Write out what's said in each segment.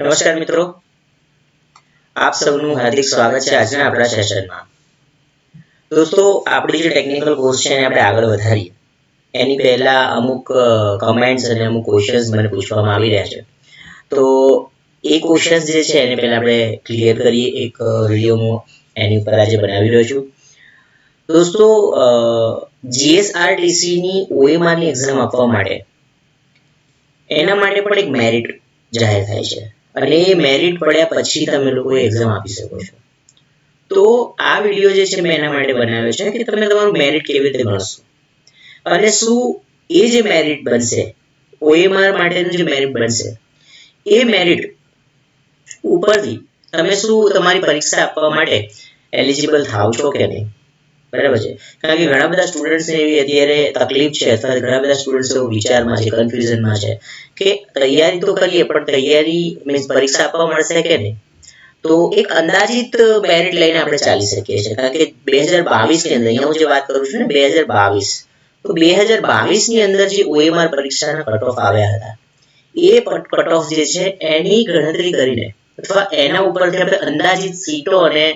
નમસ્કાર મિત્રો. આપ સૌનું હાર્દિક સ્વાગત છે આજના આપણા સેશનમાં. દોસ્તો, આપણી જે ટેકનિકલ કોર્સ છે એને આપણે આગળ વધારીએ. એની પહેલા અમુક કમેન્ટ્સ અને અમુક ક્વેશ્ચન્સ મને પૂછવામાં આવી રહ્યા છે. તો એ ક્વેશ્ચન્સ જે છે એને પહેલા આપણે ક્લિયર કરીએ. એક વિડીયોમાં એની ઉપર આજે બનાવી રહ્યો છું. દોસ્તો જીએસઆરટીસીની ઓએમઆરની એક્ઝામ આપવા માટે એના માટે પણ એક મેરિટ જાહેર થાય છે. અને એ મેરિટ પડ્યા પછી તમે લોકો એક્ઝામ આપી શકો છો. તો આ વીડિયો જે છે મેં એના માટે બનાવ્યો છે કે તમે તમારું મેરિટ કેવી રીતે ગણશો અને શું એ જે મેરિટ બનશે ઓએમઆર માટેનું જે મેરિટ બનશે, એ મેરિટ ઉપરથી તમે શું તમારી પરીક્ષા આપવા માટે એલિજિબલ થાવ છો કે નહીં? બરાબર છે. કારણ કે ઘણા બધા સ્ટુડન્ટ્સને એવી અત્યારે તકલીફ છે અથવા ઘણા બધા સ્ટુડન્ટ્સ એવું વિચારમાં છે કન્ફ્યુઝનમાં છે કે તૈયારી તો કરીએ, પણ તૈયારી મીન્સ પરીક્ષા આપવા મળશે કે નહીં? તો એક અંદાજિત મેરિટ લઈને આપણે ચાલી શકીએ છીએ. કારણ કે બે હજાર બાવીસની અંદર, અહીંયા હું જે વાત કરું છું ને બે હજાર બાવીસ તો બે હજાર બાવીસની અંદર જે ઓએમઆર પરીક્ષાના કટ ઓફ આવ્યા હતા, એ કટ ઓફ જે છે, એની ગણતરી કરીને અથવા એના ઉપરથી આપણે અંદાજિત સીટો અને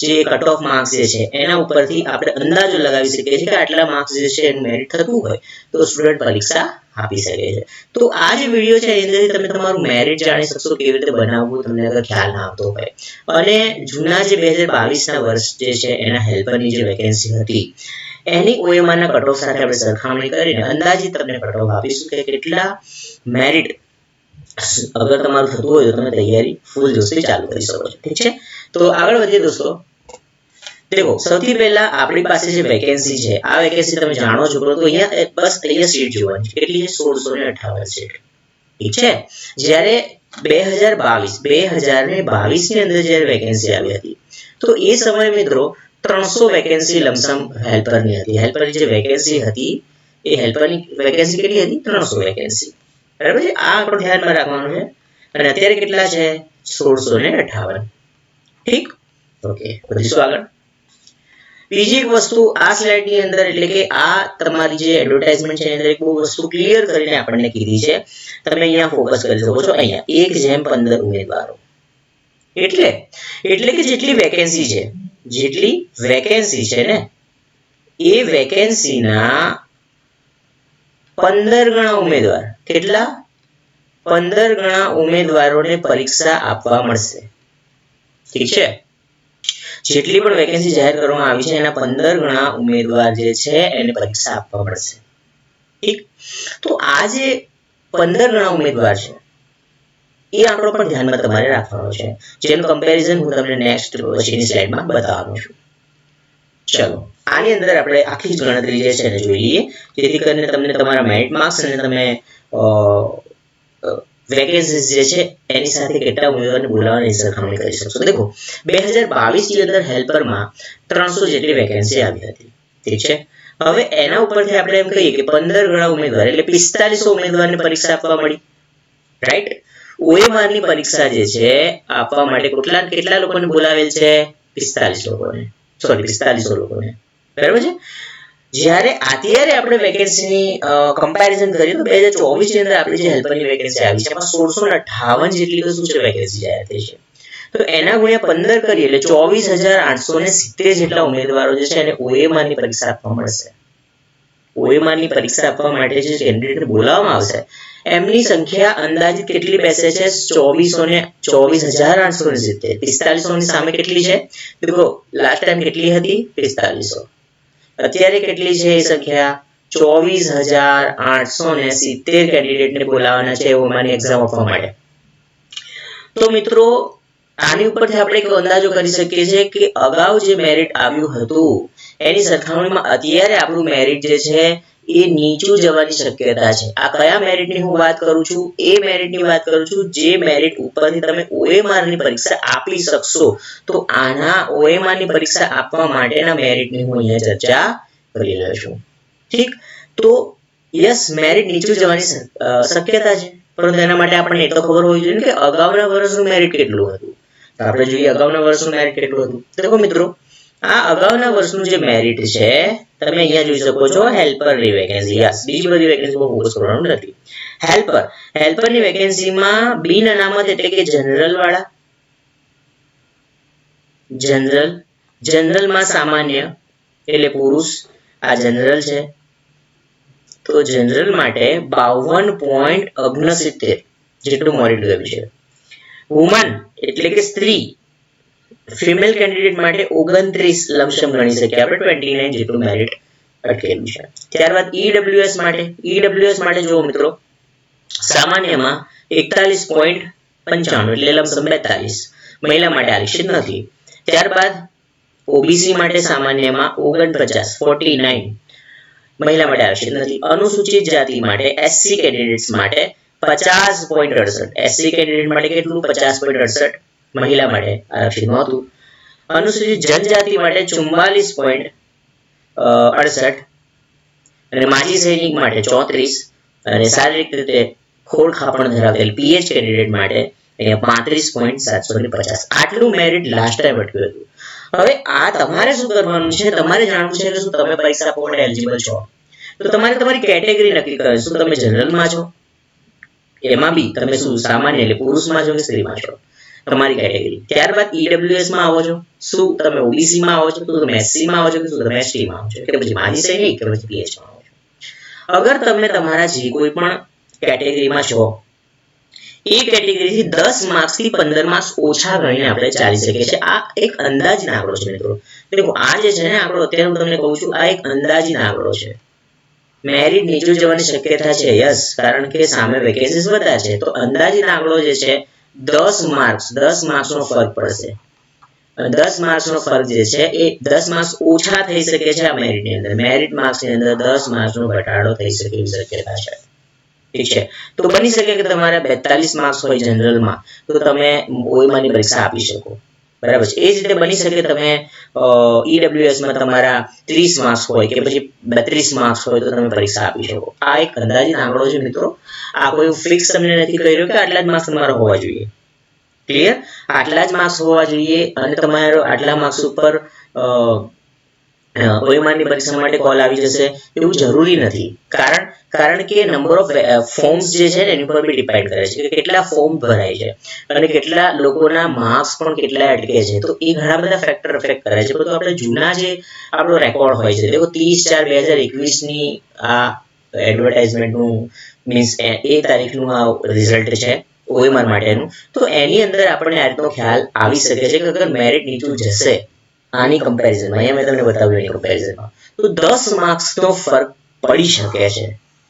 જે કટ ઓફ માર્ક્સ જે છે, એના ઉપરથી આપણે અંદાજો લગાવી શકીએ છીએ કે આટલા માર્ક્સ જે છે એનું મેરિટ થતું હોય તો સ્ટુડન્ટ પરીક્ષા આપી શકે છે. તો આ જે વીડિયો છે, એની અંદરથી તમે તમારું મેરિટ જાણી શકશો કેવી રીતે બનાવવું તમને અગર ખ્યાલ ના આવતો હોય. અને જૂના જે બે હજાર બાવીસના વર્ષ જે છે, એના હેલ્પરની જે વેકેન્સી હતી, એની ઓએમઆરના કટ ઓફ સાથે આપણે સરખામણી કરીને અંદાજિત તમને કટ ઓફ આપીશું કે કેટલા મેરિટ અગર તમારું થતું હોય તો તમે તૈયારી ફૂલ જોશથી ચાલુ કરી શકો છો. ઠીક છે? તો આગળ વધીએ દોસ્તો. દેખો, સૌથી પહેલા આપણી પાસે જે વેકેન્સી છે, આ વેકેન્સી તમે જાણો છો, પરંતુ અહીંયા બસ અહીંયા સીટ જોવાની કેટલી છે? સોળસો ને અઠાવન સીટ ઠીક છે? જ્યારે બે હજાર બાવીસ, બે હજાર ને બાવીસની અંદર જ્યારે વેકેન્સી આવી હતી, તો એ સમયે મિત્રો ત્રણસો વેકેન્સી લમસમ હેલ્પરની હતી. હેલ્પરની જે વેકેન્સી હતી, એ હેલ્પરની વેકેન્સી કેટલી હતી? ત્રણસો વેકેન્સી બરાબર છે? આ આપણું ધ્યાનમાં રાખવાનું છે. અને અત્યારે કેટલા છે? સોળસો ને અઠાવન. ઠીક? ઓકે, વધીશું આગળ. બીજી એક વસ્તુ આ સ્લાઇડની અંદર, એટલે કે આ તમારી જે એડવર્ટાઇઝમેન્ટ છે એની અંદર એક બહુ વસ્તુ ક્લિયર કરીને આપણને કીધી છે. તમે અહીંયા ફોકસ કરી શકો છો. અહીંયા એક જેમ પંદર ઉમેદવારો. એટલે એટલે કે જેટલી વેકેન્સી છે, જેટલી વેકેન્સી છે ને, એ વેકેન્સીના પંદર ગણા ઉમેદવાર. કેટલા? પંદર ગણા ઉમેદવારોને પરીક્ષા આપવા મળશે. ઠીક છે? જેટલી પણ વેકેન્સી જાહેર કરવામાં આવી છે, એના પંદર ગણા ઉમેદવાર જે છે, એને પરીક્ષા આપવા મળશે. ઠીક? તો આ જે પંદર ગણા ઉમેદવાર છે, એ આંકડો પણ ધ્યાનમાં તમારે રાખવાનો છે. જેનું કમ્પેરિઝન હું તમને નેક્સ્ટ પછીની સ્લાઇડમાં બતાવવાનો છું. ચલો, આની અંદર આપણે આખી જ ગણતરી જે છે એને જોઈ લઈએ જેથી કરીને તમને તમારા મેરિટ માર્ક્સ અને તમે વેકેન્સીસ જે છે, એની સાથે કેટલા ઉમેદવારને બોલાવવાની સરખામણી કરી શકશો. દેખો બે હજાર બાવીસની અંદર હેલ્પરમાં ત્રણસો જેટલી વેકેન્સી આવી હતી. ઠીક છે? હવે એના ઉપરથી આપણે એમ કહીએ કે પંદર ગણા ઉમેદવાર, એટલે પિસ્તાલીસો ઉમેદવારને પરીક્ષા આપવા મળી. રાઈટ ઓએમઆરની પરીક્ષા જે છે, આપવા માટે કેટલા કેટલા લોકોને બોલાવેલ છે? પિસ્તાલીસ લોકોને. સોરી પિસ્તાલીસો લોકોને બરાબર છે? જ્યારે અત્યારે આપણે વેકેન્સીની કમ્પેરિઝન કરીએ તો બે હજાર ચોવીસની અંદર આપણી જે હેલ્પરની વેકેન્સી આવી છે, એમાં સોળસો ને અઠાવન જેટલી તો શું છે વેકેન્સી જાહેર થઈ છે? તો એના ગુણ્યા પંદર કરીએ એટલે ચોવીસ હજાર આઠસો ને સિત્તેર જેટલા ઉમેદવારો જે છે એને ઓએમઆરની પરીક્ષા આપવા મળશે ઓએમઆરની પરીક્ષા આપવા માટે જે કેન્ડિડેટ બોલાવવામાં આવશે, એમની સંખ્યા અંદાજિત કેટલી બેસે છે? ચોવીસો ને ચોવીસ હજાર આઠસો ને સિત્તેર. પિસ્તાલીસો ની સામે કેટલી છે? દેખો લાસ્ટ ટાઈમ કેટલી હતી? પિસ્તાલીસો. અત્યારે કેટલી છે એ સંખ્યા? ચોવીસ હજાર આઠસો ને સિત્તેર કેન્ડિડેટને બોલાવવાના છે ઓમાની એક્ઝામ આપવા માટે. તો મિત્રો, આની ઉપરથી આપણે એક અંદાજો કરી શકીએ છીએ કે અગાઉ જે મેરિટ આવ્યું હતું એની સરખામણીમાં અત્યારે આપણું મેરિટ જે છે, એ નીચું જવાની શક્યતા છે. આ કયા મેરિટની હું વાત કરું છું? એ મેરિટની વાત કરું છું, જે મેરિટ ઉપરથી તમે OMR ની પરીક્ષા આપી શકશો, તો આના OMR ની પરીક્ષા આપવા માટેના મેરિટની હું અહીંયા ચર્ચા કરી રહ્યો છું. ઠીક? તો યસ મેરિટ નીચું જવાની શક્યતા છે. પરંતુ એના માટે આપણને એ તો ખબર હોવી જોઈએ કે અગાઉના વર્ષનું મેરિટ કેટલું હતું? આપણે જોઈએ અગાઉના વર્ષનું મેરિટ કેટલું હતું? દેખો મિત્રો આ અગાઉના વર્ષનું જે મેરિટ છે, તમે અહીંયા જોઈ શકો છો હેલ્પરની વેકેન્સી યસ બીજી બધી વેકેન્સી પર ફોકસ કરવાનું નથી. હેલ્પર હેલ્પરની વેકેન્સીમાં બિન અનામત એટલે કે જનરલ વાળા. જનરલ જનરલમાં સામાન્ય એટલે પુરુષ. આ જનરલ છે. તો જનરલ માટે બાવન પોઈન્ટ અગ્નસિત્તેર જેટલું મોરિટ ગયું છે. વુમન એટલે કે સ્ત્રી. ફિમેલ કેન્ડિડેટ માટે ઓગણત્રીસ લમસમ ગણી શકીએ. આપણે ટ્વેન્ટી નાઇન જેટલું મેરિટ અટકેલું છે. ત્યારબાદ ઈડબ્લ્યુએસ માટે ઈડબ્લ્યુએસ માટે જુઓ મિત્રો, સામાન્યમાં એકતાલીસ પોઈન્ટ પંચાણું એટલે લમસમ બેતાલીસ મહિલા માટે આરક્ષિત નથી. ત્યારબાદ ઓબીસી માટે સામાન્યમાં ઓગણપચાસ ફોર્ટી નાઇન મહિલા માટે આરક્ષિત નથી. અનુસૂચિત જાતિ માટે એસસી કેન્ડિડેટ્સ માટે પચાસ પોઈન્ટ અડસઠ. એસસી કેન્ડિડેટ માટે કેટલું? પચાસ પોઈન્ટ અડસઠ. મહિલા માટે આરક્ષિત નહોતું અનુસૂચિત જનજાતિ માટે ચુમ્માલીસ પોઈન્ટ અડસઠ, અને માજી સૈનિક માટે ચોત્રીસ, અને શારીરિક રીતે ખોળ ખાપણ ધરાવેલ પીએચ કેન્ડિડેટ માટે અહીંયા પાંત્રીસ પોઈન્ટ સાતસો ને પચાસ. આટલું મેરિટ લાસ્ટ ટાઈમ અટક્યું હતું. હવે આ તમારે શું કરવાનું છે? તમારે જાણવું છે કે શું તમે પૈસા માટે એલિજિબલ છો? તો તમારે તમારી કેટેગરી નક્કી કરવી શું તમે જનરલમાં છો? એમાં બી તમે શું સામાન્ય એટલે પુરુષમાં છો કે સ્ત્રીમાં છો? તમારી કેટેગરી ત્યારબાદ ઈડબ્લ્યુએસમાં આવો છો. શું તમે ઓબીસી માં આવો છો? તો તમે એસસી માં આવો છો કે શું તમે એસટી માં આવો છો? કે પછી માજી સૈનિક કે પછી પીએચમાં આવો છો? અગર તમે તમારા જે કોઈ પણ કેટેગરીમાં છો, એ કેટેગરીથી દસ માર્ક્સથી પંદર માર્ક્સ ઓછા ગણીને આપણે ચાલી શકીએ છીએ. આ એક અંદાજનો આંકડો છે મિત્રો. દેખો આ જે છે ને આંકડો, અત્યારે હું તમને કહું છું, આ એક અંદાજનો આંકડો છે. મેરિટ નીચું જવાની શક્યતા છે યસ કારણ કે સામે વેકેન્સીસ વધારે છે. તો અંદાજિત આંકડો જે છે દસ માર્ક્સ દસ માર્ક્સ નો ફરક પડશે. દસ માર્ક્સ નો ફરક જે છે, એ દસ માર્ક્સ ઓછા થઈ શકે છે આ મેરિટની અંદર. મેરિટ માર્ક્સની અંદર દસ માર્ક્સ નો ઘટાડો થઈ શકે એવી શક્યતા છે. ઠીક છે. તો બની શકે કે તમારે બેતાલીસ માર્ક્સ હોય જનરલમાં, તો તમે ઓઈમાની પરીક્ષા આપી શકો. બરાબર છે. એ જ રીતે બની શકે તમે ઈડબ્લ્યુએસમાં તમારા ત્રીસ માર્ક્સ હોય કે પછી બત્રીસ માર્ક્સ હોય તો તમે પરીક્ષા આપી શકો. આ એક અંદાજિત આંકડો છે મિત્રો. આ કોઈ ફિક્સ તમને નથી કહી રહ્યો કે આટલા જ માર્ક્સ તમારા હોવા જોઈએ. ક્લિયર આટલા જ માર્ક્સ હોવા જોઈએ અને તમારો આટલા માર્ક્સ ઉપર ઓઈમાની પરીક્ષા માટે કોલ આવી જશે એવું જરૂરી નથી. કારણ કારણ કે નંબર ઓફ ફોર્મ્સ જે છે ને, એની પર બી ડિપેન્ડ કરે છે કે કેટલા ફોર્મ ભરાય છે અને કેટલા લોકોના માર્ક્સ પણ કેટલા અટકે છે. તો એ ઘણા બધા ફેક્ટર અફેક્ટ કરે છે. પરંતુ આપણે જૂના જે આપણો રેકોર્ડ હોય છે, દેખો ત્રીસ ચાર બે હજાર એકવીસની આ એડવર્ટાઇઝમેન્ટનું મીન્સ એ તારીખનું આ રિઝલ્ટ છે ઓએમઆર માટેનું તો એની અંદર આપણને આ રીતનો ખ્યાલ આવી શકે છે કે અગર મેરિટ નીચું જશે, આની કમ્પેરિઝનમાં અહીંયા મેં તમને બતાવ્યું એની કમ્પેરિઝનમાં તો દસ માર્ક્સનો ફરક પડી શકે છે.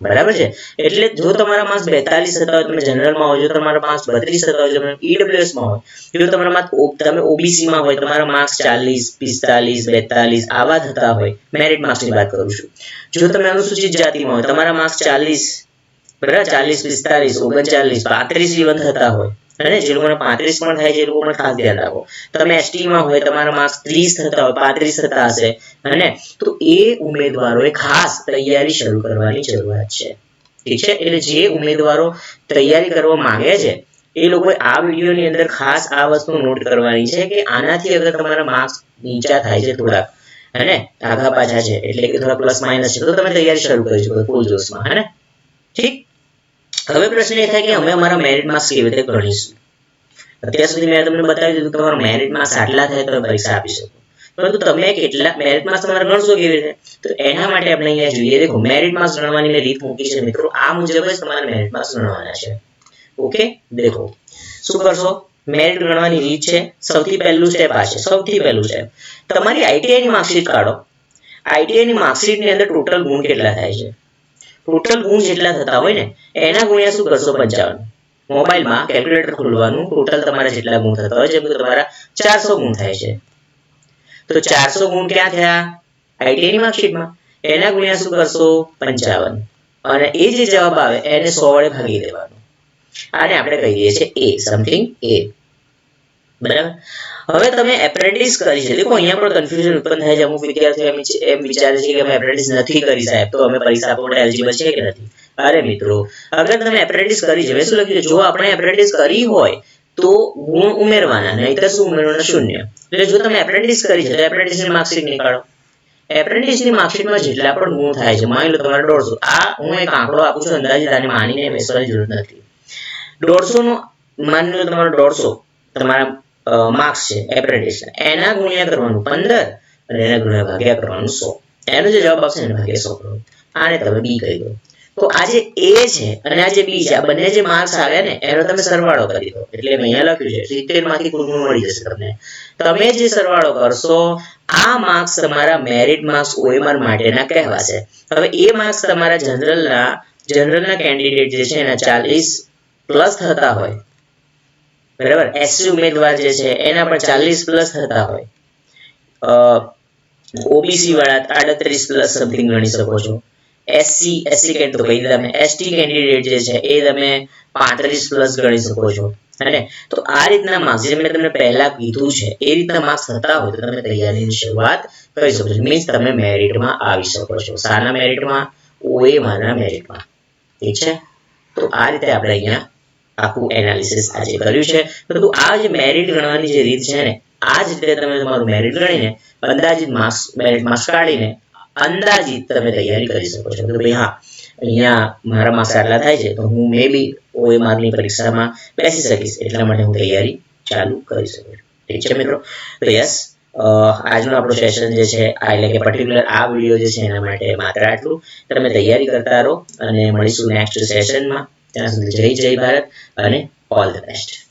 બરાબર છે? એટલે જો તમારા માર્ક્સ બેતાલીસ થતા હોય તમે જનરલમાં હોય, જો તમારા માર્ક્સ બત્રીસ થતા હોય તમે ઈડબ્લ્યુએસમાં હોય. જો તમારા માર્ક્સ તમે ઓબીસીમાં હોય તમારા માર્ક્સ ચાલીસ, પિસ્તાલીસ, બેતાલીસ આવા થતા હોય. મેરિટ માર્ક્સની વાત કરું છું. જો તમે અનુસૂચિત જાતિમાં હોય, તમારા માર્ક્સ ચાલીસ, બરાબર, ચાલીસ, પિસ્તાલીસ, ઓગણચાલીસ, પાંત્રીસ ઇવન થતા હોય અને જે લોકોને પાંત્રીસ પણ થાય છે એ લોકો પણ ખાસ ધ્યાન રાખો. તમે એસટીમાં હોય, તમારા માર્ક્સ ત્રીસ થતા હોય, પાંત્રીસ થતા હશે અને તો એ ઉમેદવારોએ ખાસ તૈયારી શરૂ કરવાની જરૂરિયાત છે. ઠીક છે? એટલે જે ઉમેદવારો તૈયારી કરવા માંગે છે, એ લોકોએ આ વિડીયોની અંદર ખાસ આ વસ્તુ નોટ કરવાની છે કે આનાથી અગર તમારા માર્ક્સ નીચા થાય છે થોડાક, હેને? આગા પાછા છે, એટલે કે થોડા પ્લસ માઇનસ છે, તો તમે તૈયારી શરૂ કરી શકો ફૂલ જોશમાં હે ઠીક? હવે પ્રશ્ન એ થાય કે અમે અમારા મેરિટ માર્ક્સ કેવી રીતે ગણીશું? અત્યાર સુધી મેં તમને બતાવી દીધું કે તમારા મેરિટ માર્ક્સ આટલા થાય તો પરીક્ષા આપી શકો પરંતુ તમે કેટલા મેરિટ માર્ક્સ તમારે ગણશો કેવી રીતે? તો એના માટે આપણે અહીંયા જોઈએ, દેખો મેરિટ માર્ક્સ ગણવાની મેં રીત મૂકી છે મિત્રો. આ મુજબ જ તમારે મેરિટ માર્ક્સ ગણવાના છે. ઓકે દેખો. શું કરશો? મેરિટ ગણવાની રીત છે, સૌથી પહેલું સ્ટેપ આ છે, સૌથી પહેલું સ્ટેપ તમારી આઈટીઆઈની માર્કશીટ કાઢો. આઈટીઆઈની માર્કશીટની અંદર ટોટલ ગુણ કેટલા થાય છે? ટોટલ ગુણ જેટલા થતા હોય ને, એના ગુણ્યા શું કરશો પંચાવન. મોબાઈલમાં કેલ્ક્યુલેટર ખોલવાનું, ટોટલ તમારા જેટલા ગુણ થતા હોય કે તમારા ચારસો ગુણ થાય છે. તો ચારસો ગુણ ક્યાં થયા? આઈટીઆઈની માર્કશીટમાં. એના ગુણ્યા શું કરશો? પંચાવન. અને એ જે જવાબ આવે, એને સો વડે ભાગી દેવાનું. આને આપણે કહી દઈએ છીએ એ સમથિંગ એ બરાબર? હવે તમે એપ્રેન્ટિસ કરી છે. દેખો, અહીંયા પણ કન્ફ્યુઝન ઉત્પન્ન થાય છે. અમુક વિદ્યાર્થીઓ એમ એમ વિચારે છે કે અમે એપ્રેન્ટિસ નથી કરી સાહેબ. તો અમે પરીક્ષા આપવા માટે એલિજિબલ છે કે નથી? અરે મિત્રો, અગર તમે એપ્રેન્ટિસ કરી છે શું લખ્યું? જો આપણે એપ્રેન્ટિસ કરી હોય, તો ગુણ ઉમેરવાના, નહીતર શું ઉમેરવાના? શૂન્ય. એટલે જો તમે એપ્રેન્ટિસ કરી છે, તો એપ્રેન્ટિસની માર્કશીટ નીકાળો. એપ્રેન્ટિસની માર્કશીટમાં જેટલા પણ ગુણ થાય છે, માની લો તમારે દોઢસો. આ હું એક આંકડો આપું છું અંદાજિત આને માનીને બેસવાની જરૂર નથી. દોઢસો નું માની લો તમારો દોઢસો. તમારા માર્ક્સ છે એપ્રેન્ટિસ એના ગુણ્યા કરવાનું પંદર અને એના ગુણ્યા ભાગ્યા કરવાનું સો. એનો જે જવાબ આવશે એને ભાગ્યા સો કરો આને તમે બી કહી દો. તો આ જે એ છે અને આ જે બી છે, આ બંને જે માર્ક્સ આવ્યા ને, એનો તમે સરવાળો કરી દો. એટલે મેં અહીંયા લખ્યું છે, સિત્તેરમાંથી કુલ ગુણ મળી જશે તમને. તમે જે સરવાળો કરશો, આ માર્ક્સ તમારા મેરિટ માર્ક્સ ઓએમઆર માટેના કહેવાશે હવે એ માર્ક્સ તમારા જનરલના જનરલના કેન્ડિડેટ જે છે એના ચાલીસ પ્લસ થતા હોય બરાબર? એસસી ઉમેદવાર જે છે, એના પણ ચાલીસ પ્લસ થતા હોય. ઓબીસી વાળા આડત્રીસ પ્લસ સમથિંગ ગણી શકો છો. એસસી એસસી કેન્ડ તો કહી તમે એસટી કેન્ડિડેટ જે છે, એ તમે પાંત્રીસ પ્લસ ગણી શકો છો. અને તો આ રીતના માર્ક્સ જે મેં તમને પહેલા કીધું છે, એ રીતના માર્ક્સ થતા હોય તો તમે તૈયારીની શરૂઆત કરી શકો છો. મીન્સ તમે મેરિટમાં આવી શકો છો. સાના મેરિટમાં ઓએમાંના મેરિટમાં ઠીક છે? તો આ રીતે આપણે અહીંયા આખું એનાલિસિસ આજે કર્યું છે. પરંતુ આ જે મેરિટ ગણવાની જે રીત છે ને આ જ રીતે તમે તમારું મેરિટ ગણીને, અંદાજિત માર્ક્સ મેરિટ માર્ક્સ કાઢીને, અંદાજિત તમે તૈયારી કરી શકો છો. કે ભાઈ હા, અહીંયા મારા માર્ક્સ આટલા થાય છે, તો હું મે બી ઓએ માર્કની પરીક્ષામાં બેસી શકીશ. એટલા માટે હું તૈયારી ચાલુ કરી શકું છું. ઠીક છે મિત્રો? તો યસ આજનું આપણું સેશન જે છે, આ એટલે કે પર્ટિક્યુલર આ વીડિયો જે છે, એના માટે માત્ર આટલું. તમે તૈયારી કરતા રહો અને મળીશું નેક્સ્ટ સેશનમાં ત્યાં સુધી જય જય ભારત અને ઓલ ધ બેસ્ટ